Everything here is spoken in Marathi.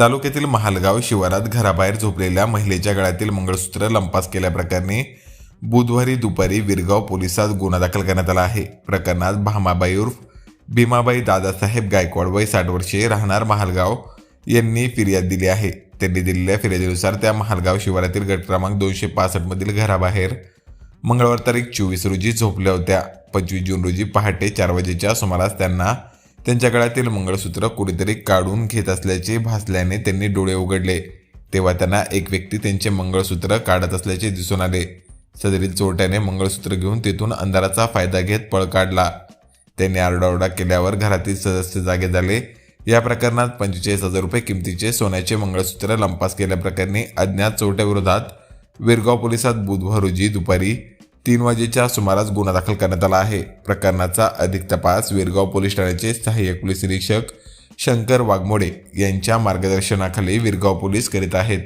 तालुक्यातील महालगाव शिवारात घराबाहेर झोपलेल्या महिलेच्या गळ्यातील मंगळसूत्र लंपास केल्याप्रकरणी बुधवारी दुपारी विरगाव पोलिसात गुन्हा दाखल करण्यात आला आहे. प्रकरणात भामाबाई उर्फ भीमाबाई दादासाहेब गायकवाड वय साठ वर्षे राहणार महालगाव यांनी फिर्याद दिली आहे. त्यांनी दिलेल्या फिर्यादीनुसार त्या महालगाव शिवारातील गट क्रमांक दोनशे पासष्टमधील घराबाहेर मंगळवार तारीख चोवीस रोजी झोपल्या होत्या. पंचवीस जून रोजी पहाटे चार वाजेच्या सुमारास त्यांना त्यांच्या गळ्यातील मंगळसूत्र कुठेतरी काढून घेत असल्याचे भासल्याने त्यांनी डोळे उघडले. तेव्हा त्यांना एक व्यक्ती त्यांचे मंगळसूत्र काढत असल्याचे दिसून आले. सदरील चोरट्याने मंगळसूत्र घेऊन तेथून अंधाराचा फायदा घेत पळ काढला. त्यांनी आरडाओरडा केल्यावर घरातील सदस्य जागे झाले. या प्रकरणात पंचेचाळीस हजार रुपये किमतीचे सोन्याचे मंगळसूत्र लंपास केल्याप्रकरणी अज्ञात चोरट्याविरोधात विरगाव पोलिसात बुधवार रोजी दुपारी तीन वाजेच्या सुमारास गुन्हा दाखल करण्यात आला आहे. प्रकरणाचा अधिक तपास विरगाव पोलीस ठाण्याचे सहाय्यक पोलीस निरीक्षक शंकर वाघमोडे यांच्या मार्गदर्शनाखाली विरगाव पोलीस करीत आहेत.